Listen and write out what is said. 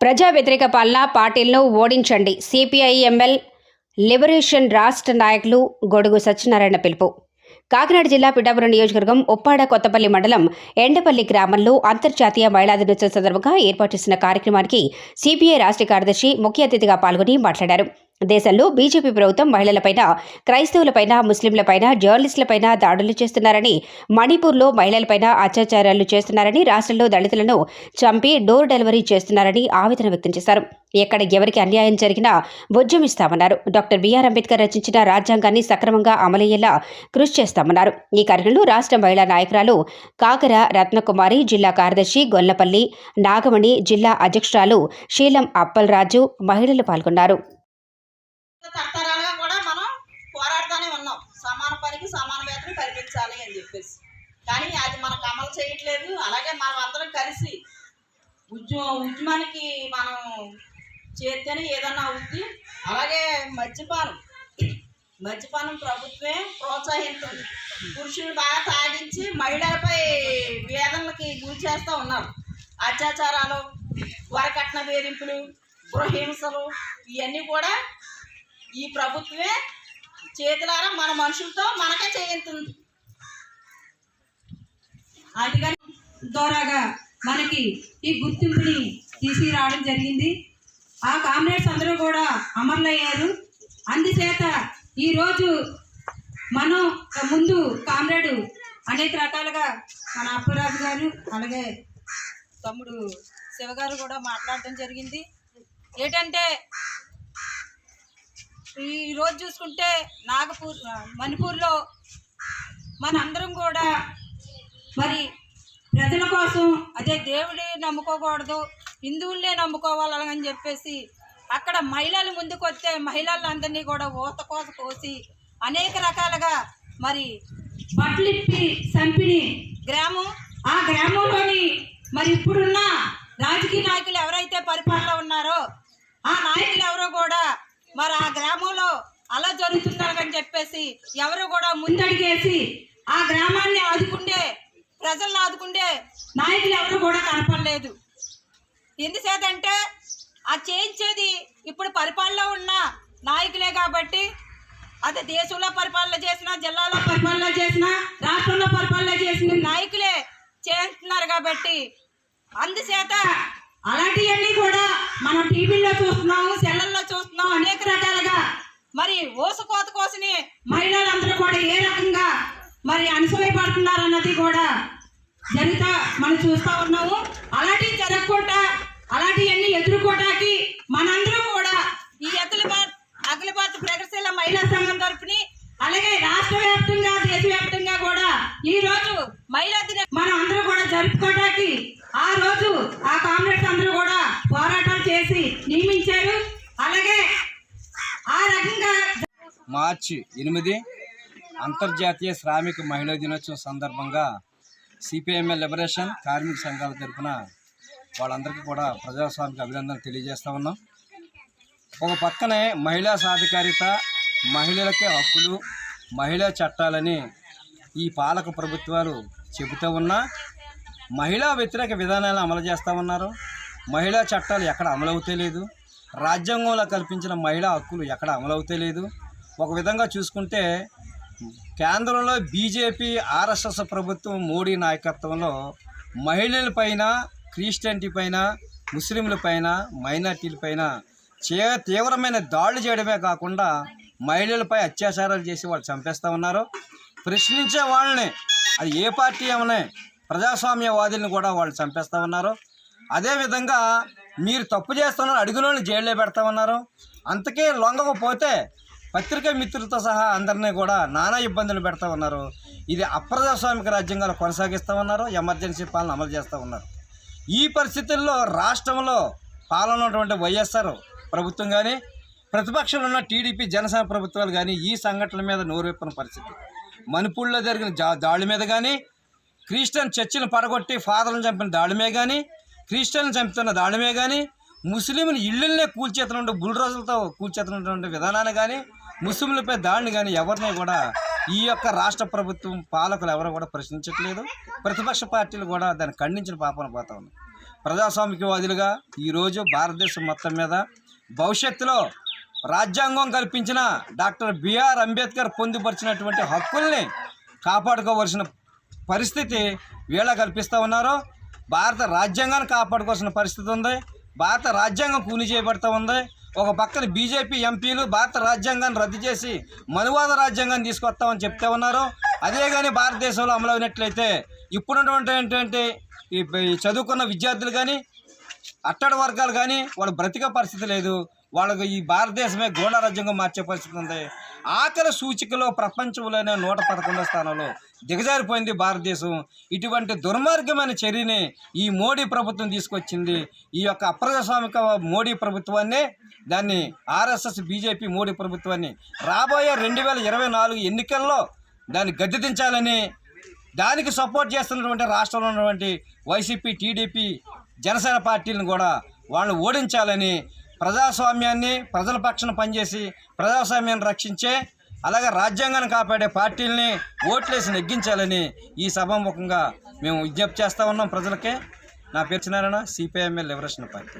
ప్రజా వ్యతిరేక పాలన పార్టీలను ఓడించండి. సిపిఐఎంఎల్ లిబరేషన్ రాష్ట్ర నాయకులు గొడుగు సత్యనారాయణ పిలుపు. కాకినాడ జిల్లా పిఠాపురం నియోజకవర్గం ఉప్పాడ కొత్తపల్లి మండలం ఎండపల్లి గ్రామంలో అంతర్జాతీయ మహిళా దినోత్సవం సందర్భంగా ఏర్పాటు చేసిన కార్యక్రమానికి సిపిఐ రాష్ట్ర కార్యదర్శి ముఖ్య అతిథిగా పాల్గొని మాట్లాడారు. దేశంలో బీజేపీ ప్రభుత్వం మహిళలపైన క్రైస్తవులపైన ముస్లింలపైన జర్నలిస్టులపైన దాడులు చేస్తున్నారని మణిపూర్లో మహిళలపైన అత్యాచారాలు చేస్తున్నారని రాష్ట్రంలో దళితులను చంపి డోర్ డెలివరీ చేస్తున్నారని ఆవేదన వ్యక్తం చేశారు. ఎక్కడ ఎవరికి అన్యాయం జరిగినా ఉద్యమిస్తామన్నారు డాక్టర్ బిఆర్ అంబేద్కర్ రచించిన రాజ్యాంగాన్ని సక్రమంగా అమలయ్యేలా కృషి చేస్తామన్నారు. ఈ కార్యక్రమంలో రాష్ట్ర మహిళా నాయకురాలు కాకర రత్నకుమారి జిల్లా కార్యదర్శి గొల్లపల్లి నాగమణి జిల్లా అధ్యక్షురాలు శీలం అప్పలరాజు మహిళలు పాల్గొన్నారు తరతరాలుగా కూడా మనం పోరాడుతూనే ఉన్నాం సమాన పనికి సమాన వేతనం కల్పించాలి అని చెప్పేసి కానీ అది మనకు అమలు చేయట్లేదు. అలాగే మనం అందరం కలిసి ఉద్యమ ఉద్యమానికి మనం చేస్తేనే ఏదన్నా అవుద్ది అలాగే మద్యపానం. మద్యపానం ప్రభుత్వమే ప్రోత్సహిస్తుంది పురుషులు బాగా తాగించి మహిళలపై వేదనలకి గురి చేస్తూ ఉన్నారు. అత్యాచారాలు వరకట్న వేధింపులు గృహహింసలు ఇవన్నీ కూడా ఈ ప్రభుత్వమే చేతులారా మన మనుషులతో మనకే చేయింతుంది అందుకని ద్వారాగా మనకి ఈ గుర్తింపుని తీసుకురావడం జరిగింది. ఆ కామ్రేడ్స్ అందరూ కూడా అమరులయ్యారు. అందుచేత ఈరోజు మనం ముందు కామ్రేడ్ అనేక రకాలుగా మన అప్పరాజు గారు అలాగే తమ్ముడు శివగారు కూడా మాట్లాడడం జరిగింది. ఏంటంటే ఈరోజు చూసుకుంటే నాగపూర్ మణిపూర్లో మనందరం కూడా మరి ప్రజల కోసం అదే దేవుడి నమ్ముకోకూడదు హిందువులనే నమ్ముకోవాలని చెప్పేసి అక్కడ మహిళలు ముందుకు వస్తే మహిళలందరినీ కూడా ఊత కోత కోసి అనేక రకాలుగా మరి బట్లిప్పి చంపిని గ్రామం. ఆ గ్రామంలోని మరి ఇప్పుడున్న రాజకీయ నాయకులు ఎవరైతే పరిపాలన ఉన్నారో ఆ నాయకులు ఎవరో కూడా మరి ఆ గ్రామంలో అలా జరుగుతున్నారని చెప్పేసి ఎవరు కూడా ముందడిగేసి ఆ గ్రామాన్ని ఆదుకుండే ప్రజలను ఆదుకుండే నాయకులు ఎవరు కూడా కనపడలేదు. ఎందుచేతంటే ఆ చేయించేది ఇప్పుడు పరిపాలనలో ఉన్న నాయకులే కాబట్టి అది దేశంలో పరిపాలన చేసిన జిల్లాలో పరిపాలన చేసిన రాష్ట్రంలో పరిపాలన చేసిన నాయకులే చేస్తున్నారు కాబట్టి అందుచేత అలాంటివన్నీ కూడా మనం టీవీల్లో చూస్తున్నాము సెల్లల్లో చూస్తున్నాం అనేక రకాలుగా. మరి ఓసుకోత కోసని మహిళలందరూ కూడా ఏ రకంగా మరి అనుసవైపడుతున్నారు అన్నది కూడా జరుగుతా మనం చూస్తా ఉన్నాము. అలాంటివి జరగకుండా అలాంటివన్నీ ఎదుర్కోవటానికి మనందరం కూడా ఈ అఖిల భారత్ అఖిల భారత ప్రగతిశీల మహిళా సంఘం తరపుని అలాగే రాష్ట్ర వ్యాప్తంగా దేశవ్యాప్తంగా కూడా ఈ రోజు మహిళా దిన మనం అందరూ కూడా జరుపుకోవడానికి ఆ రోజు ఆ కామ్రేడ్స్ అందరూ కూడా పోరాటం చేసి నియమించారు. అలాగే ఆ రకంగా మార్చి ఎనిమిది అంతర్జాతీయ శ్రామిక మహిళా దినోత్సవం సందర్భంగా సిపిఎంఎల్ లిబరేషన్ కార్మిక సంఘాల తరపున వాళ్ళందరికీ కూడా ప్రజాస్వామిక అభినందనలు తెలియజేస్తూ ఉన్నాం. ఒక పక్కనే మహిళా సాధికారిత మహిళలకే హక్కులు మహిళా చట్టాలని ఈ పాలక ప్రభుత్వాలు చెబుతూ ఉన్నా మహిళా వ్యతిరేక విధానాలను అమలు చేస్తూ ఉన్నారు. మహిళా చట్టాలు ఎక్కడ అమలవుతే లేదు. రాజ్యాంగంలో కల్పించిన మహిళా హక్కులు ఎక్కడ అమలవుతే లేదు. ఒక విధంగా చూసుకుంటే కేంద్రంలో బీజేపీ ఆర్ఎస్ఎస్ ప్రభుత్వం మోడీ నాయకత్వంలో మహిళలపైన క్రిస్టియన్టీ పైన ముస్లింలపైన మైనార్టీలపైన చే తీవ్రమైన దాడులు చేయడమే కాకుండా మహిళలపై అత్యాచారాలు చేసి వాళ్ళు చంపేస్తూ ఉన్నారు. ప్రశ్నించే వాళ్ళని అది ఏ పార్టీ ఏమనే ప్రజాస్వామ్యవాదులను కూడా వాళ్ళు చంపేస్తూ ఉన్నారు. అదేవిధంగా మీరు తప్పు చేస్తున్నారు అడుగులోని జైల్లో పెడతా ఉన్నారు. అంతకే లొంగకపోతే పత్రికా మిత్రులతో సహా అందరినీ కూడా నానా ఇబ్బందులు పెడతా ఉన్నారు. ఇది అప్రజాస్వామిక రాజ్యాంగాలు కొనసాగిస్తూ ఉన్నారు ఎమర్జెన్సీ పాలన అమలు చేస్తూ ఉన్నారు. ఈ పరిస్థితుల్లో రాష్ట్రంలో పాలన ఉన్నటువంటి వైఎస్ఆర్ ప్రభుత్వం కానీ ప్రతిపక్షంలో ఉన్న టీడీపీ జనసేన ప్రభుత్వాలు కానీ ఈ సంఘటనల మీద నోరువెప్పిన పరిస్థితి. మణిపూర్లో జరిగిన జా దాడి మీద కానీ క్రిస్టియన్ చర్చిని పడగొట్టి ఫాదర్లను చంపిన దాడిమే కానీ క్రిస్టియన్లు చంపుతున్న దాడిమే కానీ ముస్లింలు ఇళ్ళనే కూల్చేతున్న బుల్రోజులతో కూల్చేతున్నటువంటి విధానాన్ని కానీ ముస్లింలపై దాడిని కానీ ఎవరిని కూడా ఈ యొక్క రాష్ట్ర ప్రభుత్వం పాలకులు ఎవరు కూడా ప్రశ్నించట్లేదు. ప్రతిపక్ష పార్టీలు కూడా దాన్ని ఖండించిన పాపన పోతా ఉన్నాయి ప్రజాస్వామికవాదులుగా ఈరోజు భారతదేశం మొత్తం మీద భవిష్యత్తులో రాజ్యాంగం కల్పించిన డాక్టర్ బిఆర్ అంబేద్కర్ పొందుపరిచినటువంటి హక్కుల్ని కాపాడుకోవలసిన పరిస్థితి వీళ్ళ కల్పిస్తూ ఉన్నారు. భారత రాజ్యాంగాన్ని కాపాడుకోవాల్సిన పరిస్థితి ఉంది. భారత రాజ్యాంగం కూని చేయబడుతూ ఉంది. ఒక పక్కన బీజేపీ ఎంపీలు భారత రాజ్యాంగాన్ని రద్దు చేసి మనువాద రాజ్యాంగాన్ని తీసుకొస్తామని చెప్తే ఉన్నారు. అదే కానీ భారతదేశంలో అమలు అయినట్లయితే ఇప్పుడున్నటువంటి ఏంటంటే ఈ చదువుకున్న విద్యార్థులు కానీ అట్టడి వర్గాలు కానీ వాళ్ళ బ్రతికే పరిస్థితి లేదు. వాళ్ళకు ఈ భారతదేశమే గోడ రాజ్యంగా మార్చే పరిస్థితి ఉంది. ఆకలి సూచికలో ప్రపంచంలోనే నూట పదకొండో స్థానంలో దిగజారిపోయింది భారతదేశం. ఇటువంటి దుర్మార్గమైన చర్యని ఈ మోడీ ప్రభుత్వం తీసుకొచ్చింది. ఈ యొక్క అప్రజాస్వామిక మోడీ ప్రభుత్వాన్ని దాన్ని ఆర్ఎస్ఎస్ బీజేపీ మోడీ ప్రభుత్వాన్ని రాబోయే రెండు వేల ఇరవై నాలుగు ఎన్నికల్లో దాన్ని గద్దె దించాలని దానికి సపోర్ట్ చేస్తున్నటువంటి రాష్ట్రంలో ఉన్నటువంటి వైసీపీ టీడీపీ జనసేన పార్టీలను కూడా వాళ్ళని ఓడించాలని ప్రజాస్వామ్యాన్ని ప్రజల పక్షాన పనిచేసి ప్రజాస్వామ్యాన్ని రక్షించే అలాగే రాజ్యాంగాన్ని కాపాడే పార్టీల్ని ఓట్లేసి నెగ్గించాలని ఈ సభాముఖంగా మేము విజ్ఞప్తి చేస్తూ ఉన్నాం ప్రజలకే. నా పేరు చిన్నారాయణ సిపిఐఎంఎల్ లిబరేషన్ పార్టీ